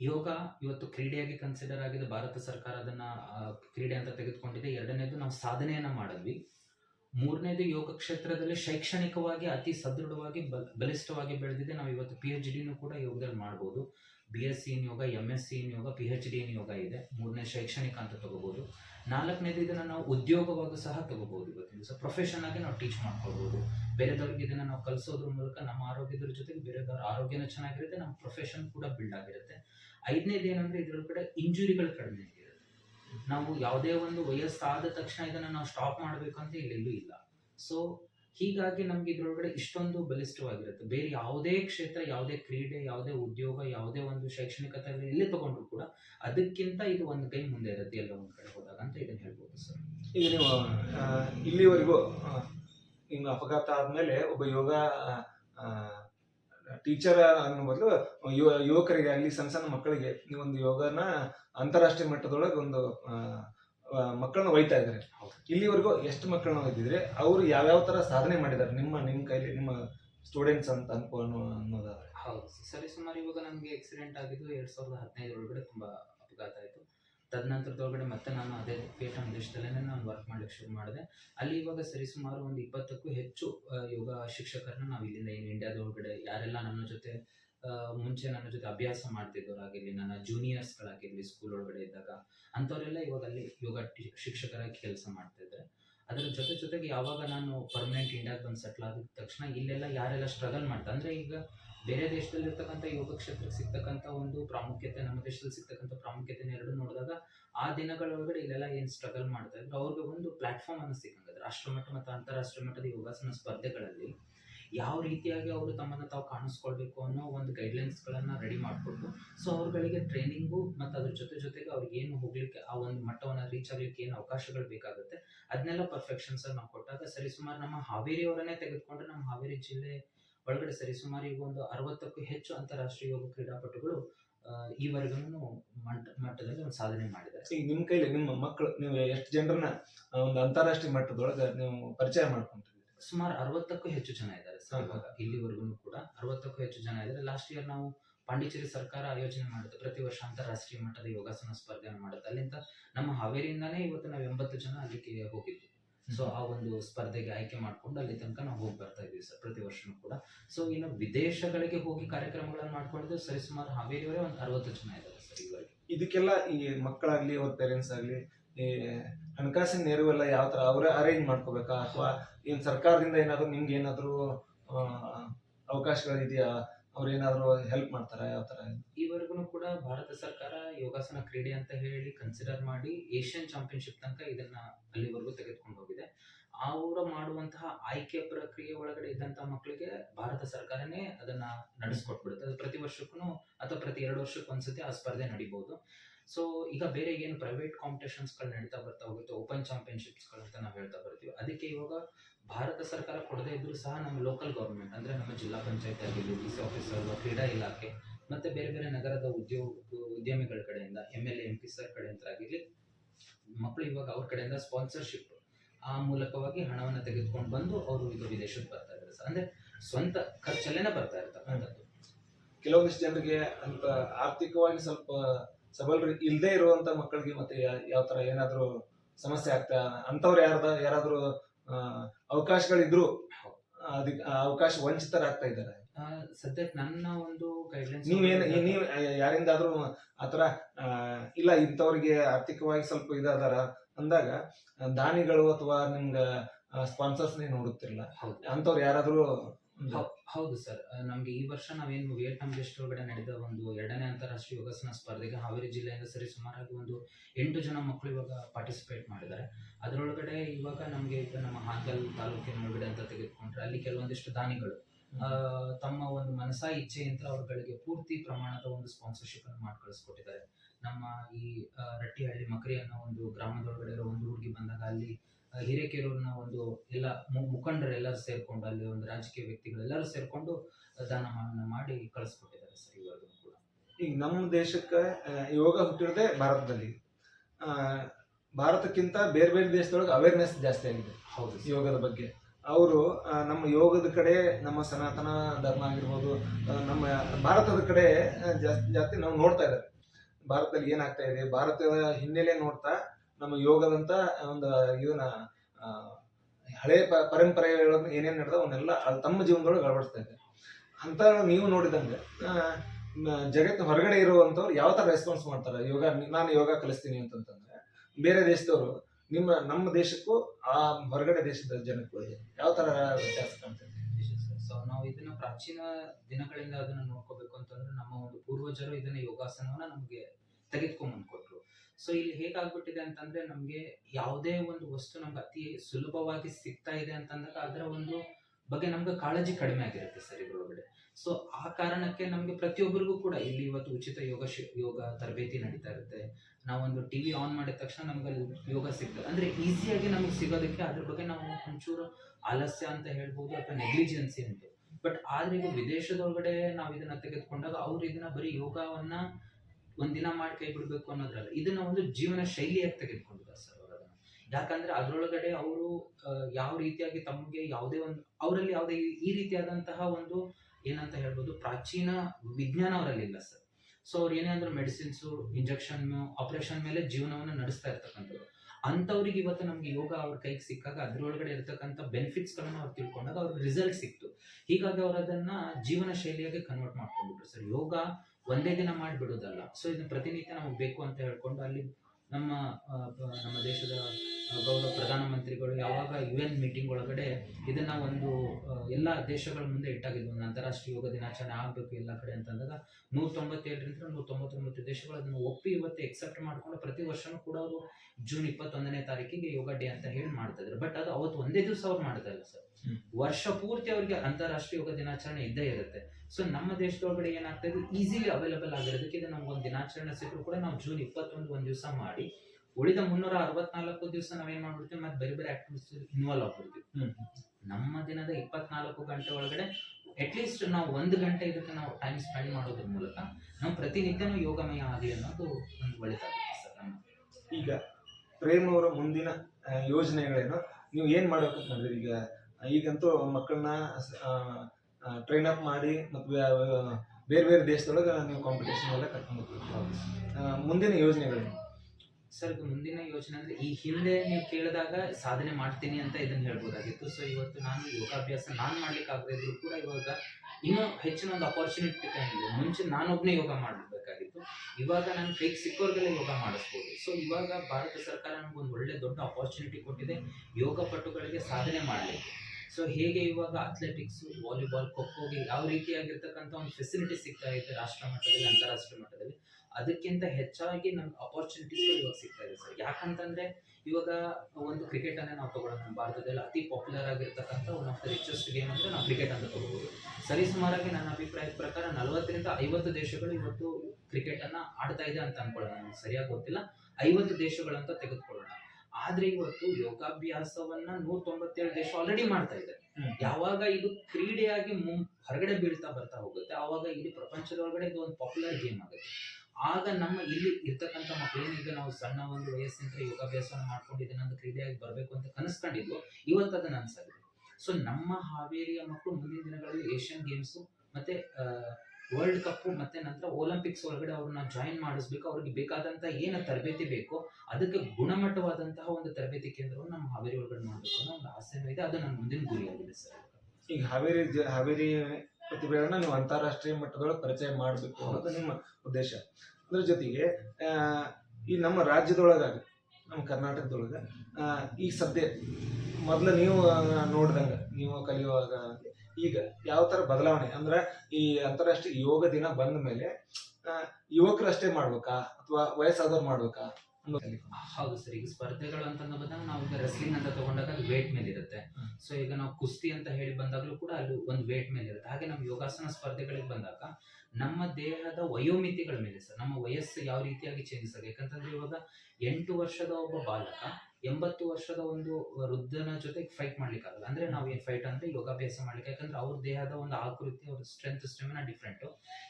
ಯೋಗ ಇವತ್ತು ಕ್ರೀಡೆಯಾಗಿ ಕನ್ಸಿಡರ್ ಆಗಿದೆ. ಭಾರತ ಸರ್ಕಾರ ಅದನ್ನ ಕ್ರೀಡೆ ಅಂತ ತೆಗೆದುಕೊಂಡಿದೆ. ಎರಡನೇದು ನಾವು ಸಾಧನೆಯನ್ನ ಮಾಡಿದ್ವಿ. ಮೂರನೇದು ಯೋಗ ಕ್ಷೇತ್ರದಲ್ಲಿ ಶೈಕ್ಷಣಿಕವಾಗಿ ಅತಿ ಸದೃಢವಾಗಿ ಬಲ- ಬಲಿಷ್ಠವಾಗಿ ಬೆಳೆದಿದೆ. ನಾವು ಇವತ್ತು ಪಿ ಎಚ್ ಡಿನೂ ಕೂಡ ಯೋಗದಲ್ಲಿ ಮಾಡ್ಬೋದು. B S C in yoga M S C in yoga P H D in yoga ಇದೆ. ಮೂರನೇ ಶೈಕ್ಷಣಿಕ ಅಂತ ತಗೋಬಹುದು ನಾಲ್ಕನೇದು ಇದನ್ನು ನಾವು ಉದ್ಯೋಗವಾಗ ಸಹ ತಗೋಬಹುದು ಇವತ್ತಿನ ದಿವಸ. ಪ್ರೊಫೆಷನ್ ಆಗಿ ನಾವು ಟೀಚ್ ಮಾಡ್ಕೊಳ್ಬೋದು. ಬೇರೆದವ್ರಿಗೆ ಇದನ್ನ ನಾವು ಕಲಿಸೋದ್ರ ಮೂಲಕ ನಮ್ಮ ಆರೋಗ್ಯದ ಜೊತೆಗೆ ಬೇರೆದವ್ರ ಆರೋಗ್ಯನೂ ಚೆನ್ನಾಗಿರುತ್ತೆ, ನಮ್ಮ ಪ್ರೊಫೆಷನ್ ಕೂಡ ಬಿಲ್ಡ್ ಆಗಿರುತ್ತೆ. ಐದನೇದು ಏನಂದ್ರೆ ಇದ್ರೊಳಗಡೆ ಇಂಜುರಿಗಳು ಕಡಿಮೆ ಆಗಿರುತ್ತೆ. ನಾವು ಯಾವುದೇ ಒಂದು ವಯಸ್ಸಾದ ತಕ್ಷಣ ಇದನ್ನ ನಾವು ಸ್ಟಾಪ್ ಮಾಡಬೇಕು ಅಂತ ಇಲ್ಲೆಲ್ಲೂ ಇಲ್ಲ. ಸೊ ಹೀಗಾಗಿ ನಮ್ಗೆ ಇದ್ರೊಳಗಡೆ ಇಷ್ಟೊಂದು ಬಲಿಷ್ಠವಾಗಿರುತ್ತೆ. ಬೇರೆ ಯಾವುದೇ ಕ್ಷೇತ್ರ, ಯಾವುದೇ ಕ್ರೀಡೆ, ಯಾವುದೇ ಉದ್ಯೋಗ, ಯಾವುದೇ ಒಂದು ಶೈಕ್ಷಣಿಕತೆ ಎಲ್ಲಿ ತಗೊಂಡ್ರು ಕೂಡ ಅದಕ್ಕಿಂತ ಇದು ಒಂದು ಕೈ ಮುಂದೆ ಇರುತ್ತೆ ಎಲ್ಲ ಒಂದ್ ಕಡೆ ಹೋದಾಗ ಅಂತ ಇದನ್ನ ಹೇಳ್ಬೋದು ಸರ್. ಈಗ ನೀವು ಇಲ್ಲಿವರೆಗೂ ಹಿಂಗ ಅಪಘಾತ ಆದ್ಮೇಲೆ ಒಬ್ಬ ಯೋಗ ಟೀಚರ್ ಅನ್ನೋ ಬದಲು ಯುವ- ಯುವಕರಿಗೆ ಆಗಲಿ ಸಣ್ಣ ಸಣ್ಣ ಮಕ್ಕಳಿಗೆ ನೀವೊಂದು ಯೋಗನ ಅಂತಾರಾಷ್ಟ್ರೀಯ ಮಟ್ಟದೊಳಗೆ ಒಂದು ಮಕ್ಕಳನ್ನ ಒಯ್ತಾ ಇದ್ದಾರೆ. ಇಲ್ಲಿವರೆಗೂ ಎಷ್ಟು ಮಕ್ಕಳನ್ನ ಒಯ್ದಿದ್ರೆ ಅವರು ಯಾವ್ಯಾವ ತರ ಸಾಧನೆ ಮಾಡಿದ್ದಾರೆ ನಿಮ್ಮ ನಿಮ್ಮ ಕೈಲಿ, ನಿಮ್ಮ ಸ್ಟೂಡೆಂಟ್ಸ್ ಅಂತ ಅನ್ಕೋ, ಅನ್ನೋ, ಅನ್ನೋದಾದ್ರೆ. ಹೌದು. ಸರಿ, ಸುಮಾರು ಇವಾಗ ನಮಗೆ ಆಕ್ಸಿಡೆಂಟ್ ಆಗಿದ್ದು ಎರಡ್ ಸಾವಿರದ ಹದಿನೈದು ಒಳಗಡೆ ತುಂಬಾ ಅಪಘಾತ ಆಯಿತು. ತದನಂತರದೊಳಗಡೆ ಮತ್ತೆ ನಾನು ಅದೇ ಪೇಟಮ್ ದೇಶದಲ್ಲೇ ನಾನು ವರ್ಕ್ ಮಾಡ್ಲಿಕ್ಕೆ ಶುರು ಮಾಡಿದೆ. ಅಲ್ಲಿ ಇವಾಗ ಸರಿಸುಮಾರು ಒಂದು ಇಪ್ಪತ್ತಕ್ಕೂ ಹೆಚ್ಚು ಯೋಗ ಶಿಕ್ಷಕರನ್ನ ನಾವು ಇಲ್ಲಿಂದ ಏನು ಇಂಡಿಯಾದೊಳಗಡೆ ಯಾರೆಲ್ಲ ನನ್ನ ಜೊತೆ ಮುಂಚೆ ನನ್ನ ಜೊತೆ ಅಭ್ಯಾಸ ಮಾಡ್ತಿದ್ದವರಾಗಿರ್ಲಿ, ನನ್ನ ಜೂನಿಯರ್ಸ್ಗಳಾಗಿರ್ಲಿ ಸ್ಕೂಲ್ ಒಳಗಡೆ ಇದ್ದಾಗ, ಅಂಥವರೆಲ್ಲ ಇವಾಗ ಅಲ್ಲಿ ಯೋಗ ಶಿಕ್ಷಕರಾಗಿ ಕೆಲಸ ಮಾಡ್ತಿದ್ದಾರೆ ಅದರ ಜೊತೆ ಜೊತೆಗೆ ಯಾವಾಗ ನಾನು ಪರ್ಮನೆಂಟ್ ಇಂಡಿಯಾಗೆ ಬಂದು ಸೆಟ್ಲ್ ಆದ ತಕ್ಷಣ ಇಲ್ಲೆಲ್ಲ ಯಾರೆಲ್ಲ ಸ್ಟ್ರಗಲ್ ಮಾಡ್ತಾರೆ ಅಂದ್ರೆ ಈಗ ಬೇರೆ ದೇಶದಲ್ಲಿ ಇರ್ತಕ್ಕಂಥ ಯೋಗ ಕ್ಷೇತ್ರಕ್ಕೆ ಸಿಗ್ತಕ್ಕಂಥ ಒಂದು ಪ್ರಾಮುಖ್ಯತೆ, ನಮ್ಮ ದೇಶದಲ್ಲಿ ಸಿಗ್ತಕ್ಕಂಥ ಪ್ರಾಮುಖ್ಯತೆ ಎರಡು ನೋಡಿದಾಗ ಆ ದಿನಗಳೊಳಗಡೆ ಇಲ್ಲೆಲ್ಲ ಏನು ಸ್ಟ್ರಗಲ್ ಮಾಡ್ತಾ ಇದ್ರು, ಅವ್ರಿಗೆ ಒಂದು ಪ್ಲಾಟ್ಫಾರ್ಮ್ ಅನ್ನು ಸಿಕ್ಕಂಗದ್ರೆ ರಾಷ್ಟ್ರಮಟ್ಟ ಮತ್ತು ಅಂತಾರಾಷ್ಟ್ರೀಯ ಮಟ್ಟದ ಯೋಗಾಸನ ಸ್ಪರ್ಧೆಗಳಲ್ಲಿ ಯಾವ ರೀತಿಯಾಗಿ ಅವರು ತಮ್ಮನ್ನು ತಾವು ಕಾಣಿಸ್ಕೊಳ್ಬೇಕು ಅನ್ನೋ ಒಂದು ಗೈಡ್ಲೈನ್ಸ್ಗಳನ್ನು ರೆಡಿ ಮಾಡಿಕೊಟ್ಟು ಸೊ ಅವ್ರುಗಳಿಗೆ ಟ್ರೈನಿಂಗು ಮತ್ತು ಅದ್ರ ಜೊತೆ ಜೊತೆಗೆ ಅವ್ರಿಗೆ ಏನು ಹೋಗ್ಲಿಕ್ಕೆ ಆ ಒಂದು ಮಟ್ಟವನ್ನು ರೀಚ್ ಆಗಲಿಕ್ಕೆ ಏನು ಅವಕಾಶಗಳು ಬೇಕಾಗುತ್ತೆ ಅದನ್ನೆಲ್ಲ ಪರ್ಫೆಕ್ಷನ್ಸ್ ನಾವು ಕೊಟ್ಟಾಗ ಸರಿಸುಮಾರು ನಮ್ಮ ಹಾವೇರಿಯವರನ್ನೇ ತೆಗೆದುಕೊಂಡ್ರೆ ನಮ್ಮ ಹಾವೇರಿ ಜಿಲ್ಲೆ ಒಳಗಡೆ ಸರಿಸುಮಾರು ಈಗ ಒಂದು ಅರವತ್ತಕ್ಕೂ ಹೆಚ್ಚು ಅಂತಾರಾಷ್ಟ್ರೀಯ ಯೋಗ ಕ್ರೀಡಾಪಟುಗಳು ಈವರೆಗೂ ಮಟ್ಟ ಮಟ್ಟದಲ್ಲಿ ಒಂದು ಸಾಧನೆ ಮಾಡಿದ್ದಾರೆ ಈಗ ನಿಮ್ಮ ಕೈಲಿ ನಿಮ್ಮ ಮಕ್ಕಳು ನೀವು ಎಷ್ಟು ಜನರನ್ನ ಒಂದು ಅಂತಾರಾಷ್ಟ್ರೀಯ ಮಟ್ಟದೊಳಗೆ ನೀವು ಪರಿಚಯ ಮಾಡ್ಕೊಂಡಿದ್ದೀರಿ ಸುಮಾರು ಅರವತ್ತಕ್ಕೂ ಹೆಚ್ಚು ಜನ ಇದ್ದಾರೆ ಸರ್. ಇವಾಗ ಇಲ್ಲಿವರೆಗೂ ಕೂಡ ಅರವತ್ತಕ್ಕೂ ಹೆಚ್ಚು ಜನ ಇದ್ದಾರೆ. ಲಾಸ್ಟ್ ಇಯರ್ ನಾವು ಪಾಂಡಿಚೇರಿ ಸರ್ಕಾರ ಆಯೋಜನೆ ಮಾಡುತ್ತೆ ಪ್ರತಿ ವರ್ಷ ಅಂತಾರಾಷ್ಟ್ರೀಯ ಮಟ್ಟದ ಯೋಗಾಸನ ಸ್ಪರ್ಧೆಯನ್ನು ಮಾಡುತ್ತೆ. ಅಲ್ಲಿಂದ ನಮ್ಮ ಹಾವೇರಿಯಿಂದಾನೇ ಇವತ್ತು ನಾವು ಎಂಬತ್ತು ಜನ ಅಲ್ಲಿಗೆ ಹೋಗಿದ್ವಿ ಸೊ ಆ ಒಂದು ಸ್ಪರ್ಧೆಗೆ ಆಯ್ಕೆ ಮಾಡ್ಕೊಂಡು ಅಲ್ಲಿ ತನಕ ನಾವು ಹೋಗಿ ಬರ್ತಾ ಇದ್ವಿ ಸರ್ ಪ್ರತಿ ವರ್ಷನೂ ಕೂಡ. ಸೊ ಇನ್ನು ವಿದೇಶಗಳಿಗೆ ಹೋಗಿ ಕಾರ್ಯಕ್ರಮಗಳನ್ನು ಮಾಡ್ಕೊಂಡಿದ್ದು ಸರಿಸುಮಾರು ಹಾವೇರಿಯವರೇ ಒಂದು ಅರವತ್ತು ಜನ ಇದ್ದಾರೆ ಸರ್ ಇವರಿಗೆ ಇದಕ್ಕೆಲ್ಲ ಈ ಮಕ್ಕಳಾಗ್ಲಿ ಅವ್ರ ಪೇರೆಂಟ್ಸ್ ಆಗ್ಲಿ ಈ ಹಣಕಾಸಿನ ನೆರವೆಲ್ಲ ಯಾವ ತರ ಅವರೇ ಅರೇಂಜ್ ಮಾಡ್ಕೋಬೇಕಾ? ಅಥವಾ ಏನ್ ಸರ್ಕಾರದಿಂದ ಏನಾದ್ರು ನಿಮ್ಗೆ ಏನಾದ್ರು ಅವಕಾಶಗಳಿದೆಯಾ? ಅವ್ರೇನಾದ್ರು ಹೆಲ್ಪ್ ಮಾಡ್ತಾರ ಯಾವ ತರ? ಈವರೆಗೂ ಕೂಡ ಭಾರತ ಸರ್ಕಾರ ಯೋಗಾಸನ ಕ್ರೀಡೆ ಅಂತ ಹೇಳಿ ಕನ್ಸಿಡರ್ ಮಾಡಿ ಏಷ್ಯನ್ ಚಾಂಪಿಯನ್ಶಿಪ್ ತನಕ ಇದನ್ನ ಅಲ್ಲಿವರೆಗೂ ತೆಗೆದುಕೊಂಡು ಹೋಗಿದೆ ಅವರು ಮಾಡುವಂತಹ ಆಯ್ಕೆ ಪ್ರಕ್ರಿಯೆ ಒಳಗಡೆ ಇದ್ದಂತಹ ಮಕ್ಕಳಿಗೆ ಭಾರತ ಸರ್ಕಾರನೇ ಅದನ್ನ ನಡೆಸ್ಕೊಟ್ಬಿಡುತ್ತೆ. ಅದು ಪ್ರತಿ ವರ್ಷಕ್ಕೂ ಅಥವಾ ಪ್ರತಿ ಎರಡು ವರ್ಷಕ್ಕೊಂದ್ಸತಿ ಆ ಸ್ಪರ್ಧೆ ನಡಿಬಹುದು ಸೊ ಈಗ ಬೇರೆ ಏನು ಪ್ರೈವೇಟ್ ಕಾಂಪಿಟೇಷನ್ಸ್ಗಳು ನಡೀತಾ ಬರ್ತಾ ಹೋಗುತ್ತೆ ಓಪನ್ ಚಾಂಪಿಯನ್ಶಿಪ್ಸ್ಗಳು ಅಂತ ನಾವು ಹೇಳ್ತಾ ಬರ್ತೀವಿ. ಅದಕ್ಕೆ ಇವಾಗ ಭಾರತ ಸರ್ಕಾರ ಕೊಡದೇ ಇದ್ದರೂ ಸಹ ನಮ್ಮ ಲೋಕಲ್ ಗೌರ್ಮೆಂಟ್ ಅಂದ್ರೆ ನಮ್ಮ ಜಿಲ್ಲಾ ಪಂಚಾಯತ್ ಆಗಿರ್ಲಿ ಡಿ ಸಿ ಅಥವಾ ಕ್ರೀಡಾ ಇಲಾಖೆ ಮತ್ತೆ ಬೇರೆ ಬೇರೆ ನಗರದ ಉದ್ಯೋಗ, ಉದ್ಯಮಿಗಳ ಕಡೆಯಿಂದ M L M P sir ಕಡೆಯಿಂದ ಆಗಿರಲಿ ಮಕ್ಕಳು ಇವಾಗ ಅವ್ರ ಕಡೆಯಿಂದ ಸ್ಪಾನ್ಸರ್ಶಿಪ್ ಆ ಮೂಲಕವಾಗಿ ಹಣವನ್ನು ತೆಗೆದುಕೊಂಡು ಬಂದು ಅವರು ಈಗ ವಿದೇಶಕ್ಕೆ ಬರ್ತಾ ಇದ್ದಾರೆ ಸರ್ ಅಂದ್ರೆ ಸ್ವಂತ ಖರ್ಚಲ್ಲೇನೆ ಬರ್ತಾ ಇರ್ತಕ್ಕಂಥದ್ದು ಕೆಲವೊಂದಿಷ್ಟು ಜನರಿಗೆ ಅಂತ ಆರ್ಥಿಕವಾಗಿ ಸ್ವಲ್ಪ ಸಬಲರು ಇಲ್ಲದೆ ಇರುವಂತ ಮಕ್ಕಳಿಗೆ ಮತ್ತೆ ಯಾವ ತರ ಏನಾದ್ರು ಸಮಸ್ಯೆ ಆಗ್ತಾ ಅಂತವ್ರು ಯಾರ್ದ ಯಾರಾದ್ರೂ ಅವಕಾಶಗಳಿದ್ರು ಅದಕ್ಕೆ ಅವಕಾಶ ವಂಚಿತರಾಗ್ತಾ ಇದ್ದಾರೆ. ಸದ್ಯಕ್ಕೆ ನನ್ನ ಒಂದು ಗೈಡ್ಲೈನ್ಸ್ ನೀವೇನು ನೀವು ಯಾರಿಂದಾದ್ರೂ ಆತರ ಇಲ್ಲ ಇಂಥವ್ರಿಗೆ ಆರ್ಥಿಕವಾಗಿ ಸ್ವಲ್ಪ ಇದಾದಾರ ಅಂದಾಗ ದಾನಿಗಳು ಅಥವಾ ನಿಮ್ಗ ಸ್ಪಾನ್ಸರ್ಸ್ ನೀವು ನೋಡುತ್ತಿರಲ್ಲ. ಹೌದು. ಅಂಥವ್ರು ಯಾರಾದ್ರೂ ಹೌದು. ಸರ್. ನಮ್ಗೆ ಈ ವರ್ಷ ನಾವೇನು ವಿಯೆಟ್ನಾಂ ದೇಶದೊಳಗಡೆ ನಡೆದ ಒಂದು ಎರಡನೇ ಅಂತಾರಾಷ್ಟ್ರೀಯ ಯೋಗಾಸನ ಸ್ಪರ್ಧೆಗೆ ಹಾವೇರಿ ಜಿಲ್ಲೆಯಿಂದ ಸರಿ ಸುಮಾರಾಗಿ ಒಂದು ಎಂಟು ಜನ ಮಕ್ಕಳು ಇವಾಗ ಪಾರ್ಟಿಸಿಪೇಟ್ ಮಾಡಿದ್ದಾರೆ. ಅದರೊಳಗಡೆ ಇವಾಗ ನಮಗೆ ನಮ್ಮ ಹಾನಗಲ್ ತಾಲೂಕಿನ ಒಳಗಡೆ ಅಂತ ತೆಗೆದುಕೊಂಡ್ರೆ ಅಲ್ಲಿ ಕೆಲವೊಂದಿಷ್ಟು ದಾನಿಗಳು ತಮ್ಮ ಒಂದು ಮನಸಾ ಇಚ್ಛೆಯಿಂದ ಅವರುಗಳಿಗೆ ಪೂರ್ತಿ ಪ್ರಮಾಣದ ಒಂದು ಸ್ಪಾನ್ಸರ್ಶಿಪ್ ಅನ್ನು ಮಾಡಿ ಕಳಿಸ್ಕೊಟ್ಟಿದ್ದಾರೆ ನಮ್ಮ ಈ ರಟ್ಟಿಹಳ್ಳಿ ಮಕರಿ ಅನ್ನೋ ಒಂದು ಗ್ರಾಮದೊಳಗಡೆ ಇರೋ ಒಂದು ಹುಡುಗಿ ಬಂದಾಗ ಅಲ್ಲಿ ಹಿರೇಕೆರೂರಿನ ಒಂದು ಎಲ್ಲ ಮುಖಂಡರೆಲ್ಲರೂ ಸೇರ್ಕೊಂಡು ಅಲ್ಲಿ ಒಂದು ರಾಜಕೀಯ ವ್ಯಕ್ತಿಗಳೆಲ್ಲರೂ ಸೇರ್ಕೊಂಡು ದಾನ ಮಾಡಿ ಕಳಿಸ್ಕೊಟ್ಟಿದ್ದಾರೆ ಸರ್ ಇವಾಗ ಕೂಡ. ಈಗ ನಮ್ಮ ದೇಶಕ್ಕೆ ಯೋಗ ಹುಟ್ಟಿರೋದೇ ಭಾರತದಲ್ಲಿ. ಭಾರತಕ್ಕಿಂತ ಬೇರೆ ಬೇರೆ ದೇಶದೊಳಗೆ ಅವೇರ್ನೆಸ್ ಜಾಸ್ತಿ ಆಗಿದೆ ಹೌದು ಯೋಗದ ಬಗ್ಗೆ. ಅವರು ನಮ್ಮ ಯೋಗದ ಕಡೆ ನಮ್ಮ ಸನಾತನ ಧರ್ಮ ಆಗಿರ್ಬೋದು ನಮ್ಮ ಭಾರತದ ಕಡೆ ಜಾಸ್ತಿ ಜಾಸ್ತಿ ನಾವು ನೋಡ್ತಾ ಇದ್ದಾರೆ ಭಾರತದಲ್ಲಿ ಏನಾಗ್ತಾ ಇದೆ? ಭಾರತದ ಹಿನ್ನೆಲೆ ನೋಡ್ತಾ ನಮ್ಮ ಯೋಗದಂತ ಒಂದು ಇದನ್ನ ಹಳೆ ಪ- ಪರಂಪರೆಗಳನ್ನು ಏನೇನು ನಡೆದ ಅವನ್ನೆಲ್ಲ ತಮ್ಮ ಜೀವನದೊಳಗೆ ಅಳವಡಿಸ್ತಾ ಇದ್ದಾರೆ. ಅಂತ ನೀವು ನೋಡಿದಂಗೆ ಜಗತ್ ಜಗತ್ತಿನ ಹೊರಗಡೆ ಇರುವಂಥವ್ರು ಯಾವ ಥರ ರೆಸ್ಪಾನ್ಸ್ ಮಾಡ್ತಾರೆ? ಯೋಗ, ನಾನು ಯೋಗ ಕಲಿಸ್ತೀನಿ ಅಂತಂತಂದ್ರೆ, ಬೇರೆ ದೇಶದವರು, ನಿಮ್ಮ, ನಮ್ಮ ದೇಶಕ್ಕೂ ಆ ಹೊರಗಡೆ ದೇಶದ ಜನಕ್ಕೂ ಯಾವ ತರ ವ್ಯತ್ಯಾಸ ಸೊ ನಾವು ಇದನ್ನ ಪ್ರಾಚೀನ ದಿನಗಳಿಂದ ಅದನ್ನ ನೋಡ್ಕೋಬೇಕು ಅಂತಂದ್ರೆ ನಮ್ಮ ಒಂದು ಪೂರ್ವಜರು ಇದನ್ನ ಯೋಗಾಸನವನ್ನ ನಮಗೆ ತೆಗೆದುಕೊಂಡ್ಬಂದ್ಕೊಟ್ರು. ಕೊಟ್ರು ಸೊ ಇಲ್ಲಿ ಹೇಗಾಗ್ಬಿಟ್ಟಿದೆ ಅಂತಂದ್ರೆ ನಮ್ಗೆ ಯಾವುದೇ ಒಂದು ವಸ್ತು ನಮ್ಗೆ ಅತಿ ಸುಲಭವಾಗಿ ಸಿಗ್ತಾ ಇದೆ ಅಂತಂದಾಗ ಅದರ ಒಂದು ಬಗ್ಗೆ ನಮ್ಗೆ ಕಾಳಜಿ ಕಡಿಮೆ ಆಗಿರುತ್ತೆ ಸರ್ ಇದ್ರೊಳಗಡೆ. ಸೊ ಆ ಕಾರಣಕ್ಕೆ ನಮ್ಗೆ ಪ್ರತಿಯೊಬ್ಬರಿಗೂ ಕೂಡ ಇಲ್ಲಿ ಇವತ್ತು ಉಚಿತ ಯೋಗ ಯೋಗ ತರಬೇತಿ ನಡೀತಾ ಇರುತ್ತೆ. ನಾವೊಂದು ಟಿವಿ ಆನ್ ಮಾಡಿದ ತಕ್ಷಣ ನಮ್ಗೆ ಯೋಗ ಸಿಗ್ತದೆ. ಅಂದ್ರೆ ಈಸಿಯಾಗಿ ನಮ್ಗೆ ಸಿಗೋದಕ್ಕೆ ಅದ್ರ ಬಗ್ಗೆ ನಾವು ಒಂಚೂರು ಆಲಸ್ಯ ಅಂತ ಹೇಳ್ಬೋದು ಅಥವಾ ನೆಗ್ಲಿಜೆನ್ಸಿ ಅಂತ ಬಟ್ ಆದ್ರೆ ಈಗ ವಿದೇಶದೊಳಗಡೆ ನಾವು ಇದನ್ನ ತೆಗೆದುಕೊಂಡಾಗ ಅವ್ರು ಇದನ್ನ ಬರೀ ಯೋಗವನ್ನ ಒಂದಿನ ಮಾಡಿ ಕೈ ಬಿಡಬೇಕು ಅನ್ನೋದ್ರಲ್ಲ, ಇದನ್ನ ಒಂದು ಜೀವನ ಶೈಲಿಯಾಗಿ ತೆಗೆದುಕೊಂಡಿದ್ದಾರೆ ಸರ್ ಅವರು ಅದನ್ನ. ಯಾಕಂದ್ರೆ ಅದರೊಳಗಡೆ ಅವರು ಯಾವ ರೀತಿಯಾಗಿ ತಮಗೆ ಯಾವುದೇ ಒಂದು, ಅವರಲ್ಲಿ ಯಾವುದೇ ಈ- ರೀತಿಯಾದಂತಹ ಒಂದು ಏನಂತ ಹೇಳ್ಬೋದು, ಪ್ರಾಚೀನ ವಿಜ್ಞಾನ ಅವರಲ್ಲಿ ಇಲ್ಲ ಸರ್. ಸೊ ಅವ್ರು ಏನೇ ಅಂದ್ರೆ ಮೆಡಿಸಿನ್ಸು ಇಂಜೆಕ್ಷನ್ ಆಪರೇಷನ್ ಮೇಲೆ ಜೀವನವನ್ನು ನಡೆಸ್ತಾ ಇರ್ತಕ್ಕಂಥದ್ದು ಅಂಥವ್ರಿಗೆ ಇವತ್ತು ನಮ್ಗೆ ಯೋಗ ಅವ್ರ ಕೈಗೆ ಸಿಕ್ಕಾಗ ಅದ್ರೊಳಗಡೆ ಇರ್ತಕ್ಕಂಥ ಬೆನಿಫಿಟ್ಸ್ ಗಳನ್ನ ಅವ್ರು ತಿಳ್ಕೊಂಡಾಗ ಅವ್ರಿಗೆ ರಿಸಲ್ಟ್ ಸಿಕ್ತು. ಹೀಗಾಗಿ ಅವ್ರು ಅದನ್ನ ಜೀವನ ಶೈಲಿಯಾಗಿ ಕನ್ವರ್ಟ್ ಮಾಡ್ಕೊಂಡ್ಬಿಟ್ರು ಸರ್. ಯೋಗ ಒಂದೇ ದಿನ ಮಾಡಿಬಿಡೋದಲ್ಲ ಸೊ ಇದನ್ನ ಪ್ರತಿನಿತ್ಯ ನಮಗೆ ಬೇಕು ಅಂತ ಹೇಳ್ಕೊಂಡು ಅಲ್ಲಿ ನಮ್ಮ ನಮ್ಮ ದೇಶದ ಗೌರವ ಪ್ರಧಾನಮಂತ್ರಿಗಳು ಯಾವಾಗ ಯು ಎನ್ ಮೀಟಿಂಗ್ ಒಳಗಡೆ ಇದನ್ನ ಒಂದು ಎಲ್ಲ ದೇಶಗಳ ಮುಂದೆ ಇಟ್ಟಾಗಿದ್ದು ಒಂದು ಅಂತಾರಾಷ್ಟ್ರೀಯ ಯೋಗ ದಿನಾಚರಣೆ ಆಗಬೇಕು ಎಲ್ಲ ಕಡೆ ಅಂತಂದಾಗ ನೂರ ತೊಂಬತ್ತೇಳರಿಂದ ನೂರ ತೊಂಬತ್ತೊಂಬತ್ತು ದೇಶಗಳು ಅದನ್ನು ಒಪ್ಪಿ ಇವತ್ತು ಎಕ್ಸೆಪ್ಟ್ ಮಾಡಿಕೊಂಡು ಪ್ರತಿ ವರ್ಷನೂ ಕೂಡ ಅವರು ಜೂನ್ ಇಪ್ಪತ್ತೊಂದನೇ ತಾರೀಕಿಗೆ ಯೋಗ ಡೇ ಅಂತ ಹೇಳಿ ಮಾಡ್ತಾ ಇದ್ರು. ಬಟ್ ಅದು ಅವತ್ತು ಒಂದೇ ದಿವಸ ಅವ್ರು ಮಾಡ್ತಾ ಇಲ್ಲ ಸರ್. ವರ್ಷ ಪೂರ್ತಿ ಅವರಿಗೆ ಅಂತಾರಾಷ್ಟ್ರೀಯ ಯೋಗ ದಿನಾಚರಣೆ ಇದ್ದೇ ಇರುತ್ತೆ. ಸೊ ನಮ್ಮ ದೇಶದೊಳಗಡೆ ಏನಾಗ್ತಾ ಇದೆ? ಈಸಿಲಿ ಅವೈಲಬಲ್ ಆಗಿರೋದಕ್ಕೆ ಇದು ನಮ್ಗೆ ಒಂದು ದಿನಾಚರಣೆ ಸಿಕ್ಕರು ಕೂಡ ನಾವು ಜೂನ್ ಇಪ್ಪತ್ತೊಂದು ಒಂದು ದಿವಸ ಮಾಡಿ ಉಳಿದ ಮುನ್ನೂರ ಅರವತ್ನಾಲ್ಕು ದಿವಸ ನಾವೇನ್ ಮಾಡ್ಬಿಡ್ತೀವಿ? ಮತ್ತೆ ಬೇರೆ ಬೇರೆ ಆಕ್ಟಿವಿಟೀಸ್ ಇನ್ವಾಲ್ವ್ ಆಗ್ಬಿಡ್ತೀವಿ. ನಮ್ಮ ದಿನದ ಇಪ್ಪತ್ನಾಲ್ಕು ಗಂಟೆ ಒಳಗಡೆ ಅಟ್ಲೀಸ್ಟ್ ನಾವು ಒಂದು ಗಂಟೆ ಇದಕ್ಕೆ ನಾವು ಟೈಮ್ ಸ್ಪೆಂಡ್ ಮಾಡೋದ್ರ ಮೂಲಕ ನಾವು ಪ್ರತಿನಿತ್ಯನೂ ಯೋಗಮಯ ಆಗಲಿ ಅನ್ನೋದು ಒಂದು ಒಳಿತಾಗುತ್ತೆ ಸರ್ ನಮ್ಮ ಈಗ ಪ್ರೇಮ್ ಅವರ ಮುಂದಿನ ಯೋಜನೆಗಳೇನು? ನೀವು ಏನ್ ಮಾಡಬೇಕು ಅಂತಂದ್ರೆ ಈಗ ಈಗಂತೂ ಮಕ್ಕಳನ್ನ ಟ್ರೈನ್ ಅಪ್ ಮಾಡಿ ಮತ್ತು ಬೇರೆ ಬೇರೆ ದೇಶದೊಳಗೆ ನೀವು ಕಾಂಪಿಟೇಷನ್ ಎಲ್ಲ ಕರ್ಕೊಂಡು ಮುಂದಿನ ಯೋಜನೆಗಳೇನು? ಸರ್ ಮುಂದಿನ ಯೋಚನೆ ಅಂದರೆ ಈ ಹಿಂದೆ ನೀವು ಕೇಳಿದಾಗ ಸಾಧನೆ ಮಾಡ್ತೀನಿ ಅಂತ ಇದನ್ನು ಹೇಳ್ಬೋದಾಗಿತ್ತು. ಸೊ ಇವತ್ತು ನಾನು ಯೋಗಾಭ್ಯಾಸ ನಾನು ಮಾಡ್ಲಿಕ್ಕೆ ಆಗದೆ ಇದ್ರು ಕೂಡ ಇವಾಗ ಇನ್ನೂ ಹೆಚ್ಚಿನ ಒಂದು ಅಪರ್ಚುನಿಟಿ ಇದೆ ಮುಂಚೆ ನಾನೊಬ್ಬನೇ ಯೋಗ ಮಾಡಬೇಕಾಗಿತ್ತು. ಇವಾಗ ನಾನು ಕೈಗೆ ಸಿಕ್ಕೋರ್ಗೆಲ್ಲ ಯೋಗ ಮಾಡಿಸ್ಬೋದು. ಸೊ ಇವಾಗ ಭಾರತ ಸರ್ಕಾರ ನಮಗೊಂದು ಒಳ್ಳೆ ದೊಡ್ಡ ಅಪರ್ಚುನಿಟಿ ಕೊಟ್ಟಿದೆ. ಯೋಗ ಪಟುಗಳಿಗೆ ಸಾಧನೆ ಮಾಡಲಿಕ್ಕೆ. ಸೊ ಹೇಗೆ ಇವಾಗ ಅಥ್ಲೆಟಿಕ್ಸ್ ವಾಲಿಬಾಲ್ ಖೋಖೋಗೆ ಯಾವ ರೀತಿಯಾಗಿರ್ತಕ್ಕಂಥ ಒಂದು ಫೆಸಿಲಿಟಿ ಸಿಗ್ತಾ ಇದೆ ರಾಷ್ಟ್ರ ಮಟ್ಟದಲ್ಲಿ ಅಂತಾರಾಷ್ಟ್ರೀಯ ಮಟ್ಟದಲ್ಲಿ ಅದಕ್ಕಿಂತ ಹೆಚ್ಚಾಗಿ ನಮ್ಗೆ ಅಪರ್ಚುನಿಟೀಸ್ ಇವಾಗ ಸಿಗ್ತಾ ಇದೆ ಸರ್ ಯಾಕಂತಂದ್ರೆ ಇವಾಗ ಒಂದು ಕ್ರಿಕೆಟ್ ಅನ್ನ ನಾವು ತಗೊಳ್ಳೋಣ ನಮ್ಮ ಭಾರತದಲ್ಲಿ ಅತಿ ಪಾಪ್ಯುಲರ್ ಆಗಿರ್ತಕ್ಕಂಥ one of the richest game ಅಂದ್ರೆ ನಾವು ಕ್ರಿಕೆಟ್ ಅಂತ ತಗೋಬಹುದು ಸರಿಸುಮಾರಾಗಿ ನನ್ನ ಅಭಿಪ್ರಾಯದ ಪ್ರಕಾರ ನಲವತ್ತರಿಂದ ಐವತ್ತು ದೇಶಗಳು ಇವತ್ತು ಕ್ರಿಕೆಟ್ ಅನ್ನ ಆಡ್ತಾ ಇದೆ ಅಂತ ಅನ್ಕೊಳ್ಳೋಣ. ನನಗೆ ಸರಿಯಾಗಿ ಗೊತ್ತಿಲ್ಲ. ಐವತ್ತು ದೇಶಗಳಂತ ತೆಗೆದುಕೊಳ್ಳೋಣ. ಆದ್ರೆ ಇವತ್ತು ಯೋಗಾಭ್ಯಾಸವನ್ನ ನೂರ ತೊಂಬತ್ತೇಳು ದೇಶ ಆಲ್ರೆಡಿ ಮಾಡ್ತಾ ಇದೆ. ಯಾವಾಗ ಇದು ಕ್ರೀಡೆಯಾಗಿ ಮುಂ ಹೊರಗಡೆ ಬೀಳ್ತಾ ಬರ್ತಾ ಹೋಗುತ್ತೆ ಆವಾಗ ಇಲ್ಲಿ ಪ್ರಪಂಚದೊಳಗಡೆ ಇದು ಒಂದು ಪಾಪ್ಯುಲರ್ ಗೇಮ್ ಆಗುತ್ತೆ. ಆಗ ನಮ್ಮ ಇಲ್ಲಿ ಇರ್ತಕ್ಕಂಥ ಮಕ್ಕಳು ಏನೀಗ ನಾವು ಸಣ್ಣ ಒಂದು ವಯಸ್ಸಿಂದ ಯೋಗಾಭ್ಯಾಸವನ್ನು ಮಾಡ್ಕೊಂಡು ಇದನ್ನೊಂದು ಕ್ರೀಡೆಯಾಗಿ ಬರಬೇಕು ಅಂತ ಕನಸ್ಕೊಂಡಿದ್ವು ಇವತ್ತು ಅದನ್ನ ಅನ್ಸಾಗಿದೆ. ಸೊ ನಮ್ಮ ಹಾವೇರಿಯ ಮಕ್ಕಳು ಮುಂದಿನ ದಿನಗಳಲ್ಲಿ ಏಷ್ಯನ್ ಗೇಮ್ಸ್ ಮತ್ತೆ ವರ್ಲ್ಡ್ ಕಪ್ ಮತ್ತೆ ನಂತರ ಒಲಿಂಪಿಕ್ಸ್ ಒಳಗಡೆ ಅವ್ರನ್ನ ಜಾಯಿನ್ ಮಾಡಿಸ್ಬೇಕು. ಅವ್ರಿಗೆ ಬೇಕಾದಂತ ಏನು ತರಬೇತಿ ಬೇಕೋ ಅದಕ್ಕೆ ಗುಣಮಟ್ಟವಾದಂತಹ ಒಂದು ತರಬೇತಿ ಕೇಂದ್ರವನ್ನು ನಮ್ಮ ಹಾವೇರಿ ಒಳಗಡೆ ಮಾಡಬೇಕು ಅನ್ನೋ ಒಂದು ಆಸೆನೂ ಇದೆ. ಅದು ನನ್ನ ಮುಂದಿನ ಗುರಿಯಾಗಿದೆ ಸರ್. ಈಗ ಹಾವೇರಿ ಜ ಹಾವೇರಿ ಪ್ರತಿಭೆಗಳನ್ನ ನೀವು ಅಂತಾರಾಷ್ಟ್ರೀಯ ಮಟ್ಟದೊಳಗೆ ಪರಿಚಯ ಮಾಡಬೇಕು ಅನ್ನೋದು ನಿಮ್ಮ ಉದ್ದೇಶ. ಅದ್ರ ಜೊತೆಗೆ ಈ ನಮ್ಮ ರಾಜ್ಯದೊಳಗಾಗಿ ನಮ್ಮ ಕರ್ನಾಟಕದೊಳಗೆ ಈ ಈಗ ಸದ್ಯ ಮೊದಲು ನೀವು ನೋಡ್ದಂಗೆ ನೀವು ಕಲಿಯುವಾಗ ಈಗ ಯಾವ ತರ ಬದಲಾವಣೆ? ಅಂದ್ರೆ ಈ ಅಂತಾರಾಷ್ಟ್ರೀಯ ಯೋಗ ದಿನ ಬಂದ ಮೇಲೆ ಯುವಕರು ಯುವಕರಷ್ಟೇ ಮಾಡ್ಬೇಕಾ? ಅಥವಾ ವಯಸ್ಸಾದವ್ರು ಮಾಡ್ಬೇಕಾ? ಹೌದು ಸರ್ ಈಗ ಸ್ಪರ್ಧೆಗಳು ಅಂತ ಬಂದಾಗ ನಾವು ಈಗ ರೆಸ್ಲಿಂಗ್ ಅಂತ ತಗೊಂಡಾಗ ಅದು ವೇಟ್ ಮೇಲೆ ಇರುತ್ತೆ. ಸೊ ಈಗ ನಾವು ಕುಸ್ತಿ ಅಂತ ಹೇಳಿ ಬಂದಾಗಲೂ ಕೂಡ ಅಲ್ಲಿ ಒಂದು ವೇಟ್ ಮೇಲೆ ಇರುತ್ತೆ ಹಾಗೆ ನಮ್ಮ ಯೋಗಾಸನ ಸ್ಪರ್ಧೆಗಳಿಗೆ ಬಂದಾಗ ನಮ್ಮ ದೇಹದ ವಯೋಮಿತಿಗಳ ಮೇಲೆ ಸರ್ ನಮ್ಮ ವಯಸ್ಸು ಯಾವ ರೀತಿಯಾಗಿ ಚೇಂಜಸ್ ಆಗಿದೆ ಯಾಕಂತಂದ್ರೆ ಇವಾಗ ಎಂಟು ವರ್ಷದ ಒಬ್ಬ ಬಾಲಕ ಎಂಬತ್ತು ವರ್ಷದ ಒಂದು ವೃದ್ಧನ ಜೊತೆ ಫೈಟ್ ಮಾಡ್ಲಿಕ್ಕಾಗಲ್ಲ. ಅಂದ್ರೆ ನಾವು ಏನ್ ಫೈಟ್ ಅಂದ್ರೆ ಯೋಗಾಭ್ಯಾಸ ಮಾಡ್ಲಿಕ್ಕೆ. ಯಾಕಂದ್ರೆ ಅವ್ರ ದೇಹದ ಒಂದು ಆಕೃತಿ, ಅವ್ರ ಸ್ಟ್ರೆಂತ್ ಸ್ಟೆಮಿನ ಡಿಫ್ರೆಂಟ್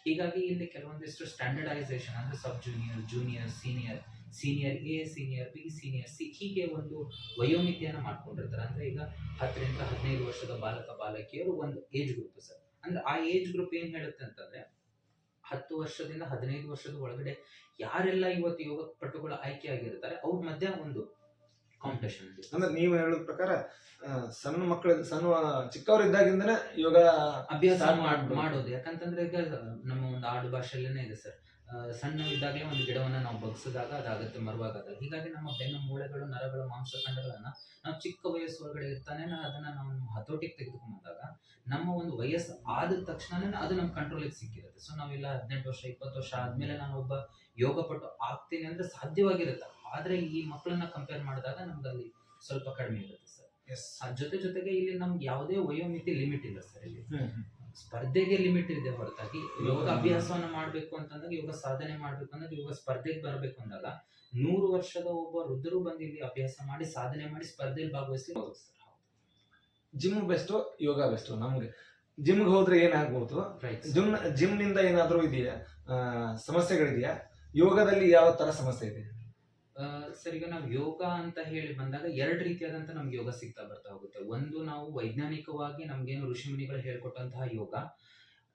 ಹೀಗಾಗಿ ಇಲ್ಲಿ ಕೆಲವೊಂದಿಷ್ಟು ಸ್ಟ್ಯಾಂಡರ್ಡೈಸೇಷನ್ ಅಂದ್ರೆ sub junior junior senior senior A senior B senior C ಹೀಗೆ ಒಂದು ವಯೋಮಿತಿಯನ್ನ ಮಾಡ್ಕೊಂಡಿರ್ತಾರೆ. ಅಂದ್ರೆ ಈಗ ಹತ್ತರಿಂದ ಹದಿನೈದು ವರ್ಷದ ಬಾಲಕ, ಬಾಲಕಿಯರು ಒಂದು ಏಜ್ ಗ್ರೂಪ್ ಸರ್. ಅಂದ್ರೆ ಆ ಏಜ್ ಗ್ರೂಪ್ ಏನ್ ಹೇಳುತ್ತೆ ಅಂತಂದ್ರೆ ಹತ್ತು ವರ್ಷದಿಂದ ಹದಿನೈದು ವರ್ಷದ ಒಳಗಡೆ ಯಾರೆಲ್ಲ ಇವತ್ತು ಯೋಗ ಪಟುಗಳು ಆಯ್ಕೆ ಆಗಿರ್ತಾರೆ, ಅವ್ರ ಮಧ್ಯ ಒಂದು ಕಾಂಪಿಟೇಷನ್ ಅಂದ್ರೆ ನೀವು ಹೇಳೋದ್ ಪ್ರಕಾರ ಸಣ್ಣ ಮಕ್ಕಳ ಸಣ್ಣ ಚಿಕ್ಕವರಿದ್ದಾಗಿಂದನೇ ಯೋಗ ಅಭ್ಯಾಸ. ಮಾಡೋದು. ಯಾಕಂತಂದ್ರೆ ಈಗ ನಮ್ಮ ಒಂದು ಆಡು ಭಾಷೆಯಲ್ಲೇನೆ ಇದೆ ಸರ್. ಸಣ್ಣ ಇದ್ದಾಗಲೇ ಒಂದು ಗಿಡವನ್ನು ನಾವು ಬಗ್ಸಿದಾಗ ಅದಾಗುತ್ತೆ ಮರವಾಗದ ಹೀಗಾಗಿ ನಮ್ಮ ಬೆನ್ನು ಮೂಳೆಗಳು ನರಗಳು ಮಾಂಸಖಂಡಗಳನ್ನ ನಾವು ಚಿಕ್ಕ ವಯಸ್ಸು ಒಳಗಡೆ ಇರ್ತಾನೆ ಅದನ್ನ ನಾವು ಹತೋಟಿಗೆ ತೆಗೆದುಕೊಂಡಾಗ ನಮ್ಮ ಒಂದು ವಯಸ್ಸು ಆದ ತಕ್ಷಣನೇ ಅದು ನಮ್ಮ ಕಂಟ್ರೋಲಿಗೆ ಸಿಕ್ಕಿರುತ್ತೆ. ಸೊ ನಾವೆಲ್ಲ ಹದಿನೆಂಟು ವರ್ಷ ಇಪ್ಪತ್ತು ವರ್ಷ ಆದ್ಮೇಲೆ ನಾನು ಒಬ್ಬ ಯೋಗಪಟ್ಟು ಆಗ್ತೀನಿ ಅಂದ್ರೆ ಸಾಧ್ಯವಾಗಿರುತ್ತೆ ಆದ್ರೆ ಈ ಮಕ್ಕಳನ್ನ ಕಂಪೇರ್ ಮಾಡಿದಾಗ ನಮ್ಗೆ ಅಲ್ಲಿ ಸ್ವಲ್ಪ ಕಡಿಮೆ ಇರುತ್ತೆ ಸರ್. ಜೊತೆ ಜೊತೆಗೆ ಇಲ್ಲಿ ನಮ್ಗೆ ಯಾವುದೇ ವಯೋಮಿತಿ ಲಿಮಿಟ್ ಇಲ್ಲ ಸರ್ ಇಲ್ಲಿ. ಸ್ಪರ್ಧೆಗೆ ಲಿಮಿಟ್ ಇದೆ ಹೊರತಾಗಿ. ಯೋಗ ಅಭ್ಯಾಸವನ್ನ ಮಾಡ್ಬೇಕು ಅಂತಂದಾಗ ಯೋಗ ಸಾಧನೆ ಮಾಡ್ಬೇಕು ಅಂದಾಗ ಯೋಗ ಸ್ಪರ್ಧೆಗೆ ಬರಬೇಕು ಅಂದಾಗ ನೂರು ವರ್ಷದ ಒಬ್ಬ ವೃದ್ಧರು ಬಂದು ಇಲ್ಲಿ ಅಭ್ಯಾಸ ಮಾಡಿ ಸಾಧನೆ ಮಾಡಿ ಸ್ಪರ್ಧೆಯಲ್ಲಿ ಭಾಗವಹಿಸಿ ಹೌದು sir. Gym best yoga best ನಮ್ಗೆ. ಜಿಮ್ಗೆ ಹೋದ್ರೆ ಏನಾಗ್ಬೋದು ಜಿಮ್ ಜಿಮ್ನಿಂದ ಏನಾದ್ರೂ ಇದೆಯಾ? ಸಮಸ್ಯೆಗಳಿದೆಯಾ? ಯೋಗದಲ್ಲಿ ಯಾವ ತರ ಸಮಸ್ಯೆ ಇದೆ? ಸರ್, ಈಗ ನಾವು ಯೋಗ ಅಂತ ಹೇಳಿ ಬಂದಾಗ ಎರಡು ರೀತಿಯಾದಂತ ನಮ್ಗೆ ಯೋಗ ಸಿಗ್ತಾ ಬರ್ತಾ ಹೋಗುತ್ತೆ. ಒಂದು ನಾವು ವೈಜ್ಞಾನಿಕವಾಗಿ ನಮ್ಗೇನು ಋಷಿಮುನಿಗಳು ಹೇಳ್ಕೊಟ್ಟಂತಹ ಯೋಗ,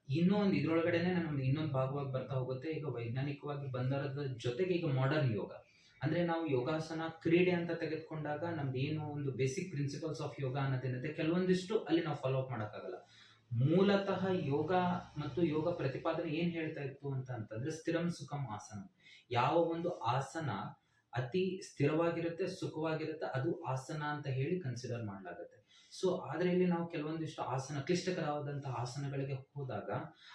ಇನ್ನೊಂದು ಇದ್ರೊಳಗಡೆನೆ ನಮ್ಗೆ ಇನ್ನೊಂದು ಭಾಗವಾಗಿ ಬರ್ತಾ ಹೋಗುತ್ತೆ. ಈಗ ವೈಜ್ಞಾನಿಕವಾಗಿ ಬಂದರದ ಜೊತೆಗೆ ಈಗ ಮಾಡರ್ನ್ ಯೋಗ. ಅಂದ್ರೆ ನಾವು ಯೋಗಾಸನ ಕ್ರೀಡೆ ಅಂತ ತೆಗೆದುಕೊಂಡಾಗ ನಮ್ದು ಏನು ಒಂದು ಬೇಸಿಕ್ ಪ್ರಿನ್ಸಿಪಲ್ಸ್ ಆಫ್ ಯೋಗ ಅನ್ನೋದೇನಿದೆ ಕೆಲವೊಂದಿಷ್ಟು ಅಲ್ಲಿ ನಾವು ಫಾಲೋ ಅಪ್ ಮಾಡೋಕ್ಕಾಗಲ್ಲ. ಮೂಲತಃ ಯೋಗ ಮತ್ತು ಯೋಗ ಪ್ರತಿಪಾದನೆ ಏನ್ ಹೇಳ್ತಾ ಇತ್ತು ಅಂತ ಅಂತಂದ್ರೆ ಸ್ಥಿರಂ ಸುಖಂ ಆಸನ. ಯಾವ ಒಂದು ಆಸನ ಅತಿ ಸ್ಥಿರವಾಗಿರುತ್ತೆ, ಸುಖವಾಗಿರುತ್ತೆ, ಅದು ಆಸನ ಅಂತ ಹೇಳಿ ಕನ್ಸಿಡರ್ ಮಾಡಲಾಗುತ್ತೆ. ಸೊ ಆದರೆ ಇಲ್ಲಿ ನಾವು ಕೆಲವೊಂದಿಷ್ಟು ಆಸನ, ಕ್ಲಿಷ್ಟಕರವಾದಂತಹ ಆಸನಗಳಿಗೆ ಹೋದಾಗ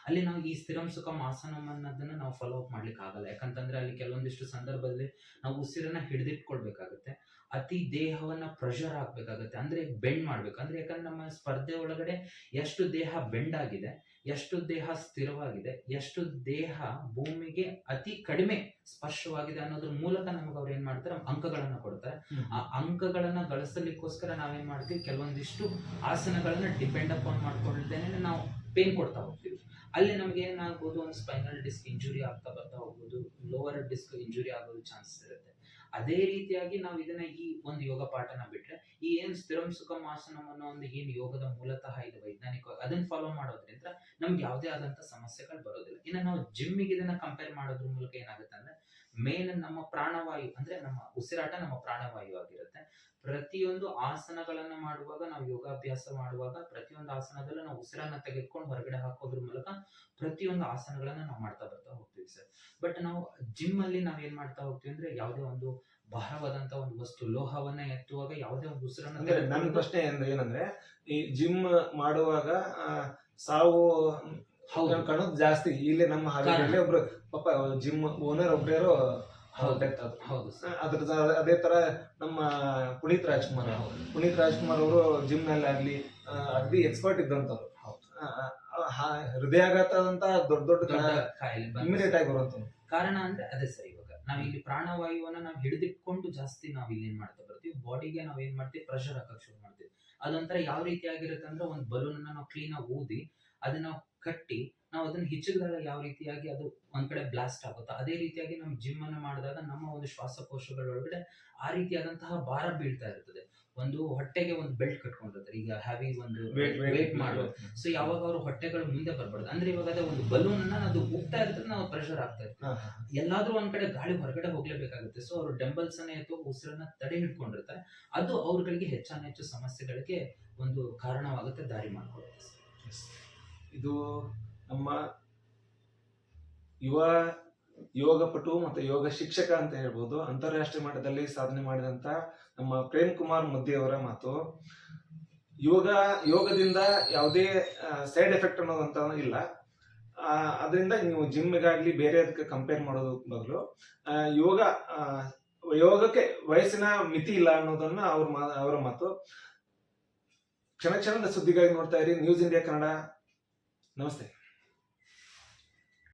ಅಲ್ಲಿ ನಾವು ಈ ಸ್ಥಿರಂ, ಸುಖಂ, ಆಸನಂ ಅನ್ನೋದನ್ನ ನಾವು ಫಾಲೋ ಅಪ್ ಮಾಡ್ಲಿಕ್ಕೆ ಆಗಲ್ಲ. ಯಾಕಂತಂದ್ರೆ ಅಲ್ಲಿ ಕೆಲವೊಂದಿಷ್ಟು ಸಂದರ್ಭದಲ್ಲಿ ನಾವು ಉಸಿರನ್ನ ಹಿಡಿದಿಟ್ಕೊಳ್ಬೇಕಾಗುತ್ತೆ, ಅತಿ ದೇಹವನ್ನ ಪ್ರೆಷರ್ ಹಾಕ್ಬೇಕಾಗತ್ತೆ, ಅಂದ್ರೆ ಬೆಂಡ್ ಮಾಡ್ಬೇಕು. ಅಂದ್ರೆ ಯಾಕಂದ್ರೆ ನಮ್ಮ ಸ್ಪರ್ಧೆ ಒಳಗಡೆ ಎಷ್ಟು ದೇಹ ಬೆಂಡ್ ಆಗಿದೆ ಎಷ್ಟು ದೇಹ ಸ್ಥಿರವಾಗಿದೆ ಎಷ್ಟು ದೇಹ ಭೂಮಿಗೆ ಅತಿ ಕಡಿಮೆ ಸ್ಪರ್ಶವಾಗಿದೆ ಅನ್ನೋದ್ರ ಮೂಲಕ ನಮಗೆ ಅವ್ರು ಏನ್ ಮಾಡ್ತಾರೆ ಅಂಕಗಳನ್ನ ಕೊಡ್ತಾರೆ. ಆ ಅಂಕಗಳನ್ನ ಗಳಿಸಲಿಕ್ಕೋಸ್ಕರ ನಾವೇನ್ ಮಾಡ್ತೀವಿ ಕೆಲವೊಂದಿಷ್ಟು ಆಸನಗಳನ್ನ ಡಿಪೆಂಡ್ ಅಪಾನ್ ಮಾಡ್ಕೊಳ್ತೇನೆ ನಾವು ಪೇನ್ ಕೊಡ್ತಾ ಹೋಗ್ತೀವಿ. ಅಲ್ಲಿ ನಮ್ಗೆ ಏನಾಗ್ಬೋದು ಒಂದು ಸ್ಪೈನಲ್ ಡಿಸ್ಕ್ ಇಂಜುರಿ ಆಗ್ತಾ ಬರ್ತಾ ಹೋಗ್ಬೋದು ಲೋವರ್ ಡಿಸ್ಕ್ ಇಂಜುರಿ ಆಗೋದು ಚಾನ್ಸಸ್ ಇರುತ್ತೆ. ಅದೇ ರೀತಿಯಾಗಿ ನಾವು ಇದನ್ನ ಈ ಒಂದು ಯೋಗ ಪಾಠನ ಬಿಟ್ರೆ, ಈ ಏನ್ ಸ್ಥಿರಂ ಸುಖಂ ಆಸನಂ ಅನ್ನೋ ಒಂದು ಏನ್ ಯೋಗದ ಮೂಲತಃ ಇದೆ ವೈಜ್ಞಾನಿಕವಾಗಿ ಅದನ್ನ ಫಾಲೋ ಮಾಡೋದ್ರಿಂದ ನಮ್ಗೆ ಯಾವುದೇ ಆದಂತ ಸಮಸ್ಯೆಗಳು ಬರೋದಿಲ್ಲ. ಇನ್ನು ನಾವು ಜಿಮ್ಮಿಗೆ ಇದನ್ನ ಕಂಪೇರ್ ಮಾಡೋದ್ರ ಮೂಲಕ ಏನಾಗುತ್ತೆ ಅಂದ್ರೆ ಮೇನ್ ನಮ್ಮ ಪ್ರಾಣವಾಯು ಅಂದ್ರೆ ನಮ್ಮ ಉಸಿರಾಟ ನಮ್ಮ ಪ್ರಾಣವಾಯು ಆಗಿರುತ್ತೆ. ಪ್ರತಿಯೊಂದು ಆಸನಗಳನ್ನ ಮಾಡುವಾಗ ನಾವು ಯೋಗಾಭ್ಯಾಸ ಮಾಡುವಾಗ ಪ್ರತಿಯೊಂದು ಆಸನದಲ್ಲೂ ನಾವು ಉಸಿರನ್ನ ತೆಗೆದುಕೊಂಡು ಹೊರಗಡೆ ಹಾಕೋದ್ರ ಮೂಲಕ ಪ್ರತಿಯೊಂದು ಆಸನಗಳನ್ನ ನಾವು ಮಾಡ್ತಾ ಬರ್ತಾ ಹೋಗ್ತೀವಿ ಸರ್. ಬಟ್ ನಾವು ಜಿಮ್ ಅಲ್ಲಿ ನಾವ್ ಏನ್ ಮಾಡ್ತಾ ಹೋಗ್ತೀವಿ ಅಂದ್ರೆ ಯಾವುದೇ ಒಂದು ಭಾರವಾದಂತ ಒಂದು ವಸ್ತು ಲೋಹವನ್ನ ಎತ್ತುವಾಗ ಯಾವುದೇ ಒಂದು ಉಸಿರನ್ನ ಅಂದ್ರೆ ನನ್ನ ಪ್ರಶ್ನೆ ಅಂದ್ರೆ ಏನಂದ್ರೆ ಈ ಜಿಮ್ ಮಾಡುವಾಗ ಸಾವು ಹೌದು. ಕಾಣೋದು ಜಾಸ್ತಿ ಇಲ್ಲಿ ನಮ್ಮ ಹಾವೇರಿಯಲ್ಲಿ ಒಬ್ರು ಪಾಪ ಜಿಮ್ ಓನರ್ ಒಬ್ಬರು ಹೌದು. ಅದ್ರ ಅದೇ ತರ ನಮ್ಮ ಪುನೀತ್ ರಾಜ್ಕುಮಾರ್. ಪುನೀತ್ ರಾಜ್ಕುಮಾರ್ ಅವರು ಜಿಮ್ನಲ್ಲಿ ಆಗ್ಲಿ ಅಗ್ದಿ ಎಕ್ಸ್ಪರ್ಟ್ ಇದ್ದಂತವ್ರು. ಹೌದು. ಆ, ಆ, ಹ- ಹೃದಯಾಘಾತ ಅಂತ ದೊಡ್ಡ ದೊಡ್ಡ ಇಮಿಡಿಯೇಟ್ ಆಗಿ ಬರುವಂತ ಕಾರಣ ಅಂದ್ರೆ ಅದೇ ಸರ್ ಇವಾಗ. ನಾವ್ ಇಲ್ಲಿ ಪ್ರಾಣವಾಯುವನ್ನ ನಾವು ಹಿಡಿದಿಟ್ಕೊಂಡು ಜಾಸ್ತಿ ನಾವ್ ಇಲ್ಲಿ ಏನ್ ಮಾಡ್ತಾ ಬರ್ತೀವಿ? ಬಾಡಿಗೆ ನಾವ್ ಏನ್ ಮಾಡ್ತೀವಿ? ಪ್ರೆಷರ್ ಹಾಕಕ್ ಶುರು ಮಾಡ್ತೀವಿ. ಅದೊಂಥರ ಯಾವ ರೀತಿ ಆಗಿರುತ್ತೆ ಅಂದ್ರೆ ಒಂದು ಬಲೂನ್ ನಾವು ಕ್ಲೀನ್ ಆಗಿ ಊದಿ ಅದನ್ನ ಕಟ್ಟಿ ನಾವು ಅದನ್ನ ಹಿಚ್ಚಿದಾಗ ಯಾವ ರೀತಿಯಾಗಿ ಅದು ಒಂದ್ ಕಡೆ ಬ್ಲಾಸ್ಟ್ ಆಗುತ್ತೆ ಅದೇ ರೀತಿಯಾಗಿ ನಮ್ಮ ಜಿಮ್ ಅನ್ನು ಮಾಡಿದಾಗ ನಮ್ಮ ಒಂದು ಶ್ವಾಸಕೋಶಗಳೊಳಗಡೆ ಆ ರೀತಿಯಾದಂತಹ ಭಾರ ಬೀಳ್ತಾ ಇರ್ತದೆ. ಒಂದು ಹೊಟ್ಟೆಗೆ ಒಂದು ಬೆಲ್ಟ್ ಕಟ್ಕೊಂಡಿರ್ತಾರೆ. ಈಗ ಹ್ಯಾವಿ ಒಂದು ವೇಟ್ ಮಾಡೋ ಸೊ ಯಾವಾಗ ಅವರು ಹೊಟ್ಟೆಗಳು ಮುಂದೆ ಬರ್ಬಾರ್ದು. ಅಂದ್ರೆ ಇವಾಗ ಅದೇ ಒಂದು ಬಲೂನ್ ಅನ್ನ ಅದು ಹೋಗ್ತಾ ಇರ್ತದೆ ನಾವು ಪ್ರೆಷರ್ ಆಗ್ತಾ ಇರ್ತದೆ ಎಲ್ಲಾದ್ರೂ ಒಂದ್ ಕಡೆ ಗಾಳಿ ಹೊರಗಡೆ ಹೋಗ್ಲೇಬೇಕಾಗುತ್ತೆ. ಸೊ ಅವರು ಡೆಂಬಲ್ಸ್ ಅನ್ನ ಎತ್ತು ಉಸಿರನ್ನ ತಡೆ ಹಿಡ್ಕೊಂಡಿರ್ತಾರೆ. ಅದು ಅವ್ರಗಳಿಗೆ ಹೆಚ್ಚಾನ ಹೆಚ್ಚು ಸಮಸ್ಯೆಗಳಿಗೆ ಒಂದು ಕಾರಣವಾಗುತ್ತೆ ದಾರಿ ಮಾಡ್ಕೊಡುತ್ತೆ. ಇದು ನಮ್ಮ ಯುವ ಯೋಗಪಟು ಮತ್ತು ಯೋಗ ಶಿಕ್ಷಕ ಅಂತ ಹೇಳ್ಬೋದು. ಅಂತಾರಾಷ್ಟ್ರೀಯ ಮಟ್ಟದಲ್ಲಿ ಸಾಧನೆ ಮಾಡಿದಂತ ನಮ್ಮ ಪ್ರೇಮ್ ಕುಮಾರ್ ಮುದ್ದಿ ಅವರ ಮಾತು. ಯೋಗ, ಯೋಗದಿಂದ ಯಾವುದೇ ಸೈಡ್ ಎಫೆಕ್ಟ್ ಅನ್ನೋದಂತ ಇಲ್ಲ. ಅದರಿಂದ ನೀವು ಜಿಮ್ಗಾಗ್ಲಿ ಬೇರೆ ಅದಕ್ಕೆ ಕಂಪೇರ್ ಮಾಡೋದು ಬದಲು ಯೋಗ ಯೋಗಕ್ಕೆ ವಯಸ್ಸಿನ ಮಿತಿ ಇಲ್ಲ ಅನ್ನೋದನ್ನ ಅವ್ರ ಮಾ, ಅವರ ಮಾತು. ಕ್ಷಣ ಕ್ಷಣದ ಸುದ್ದಿಗಾಗಿ ನೋಡ್ತಾ ಇರಿ. News India Kannada No Namaste.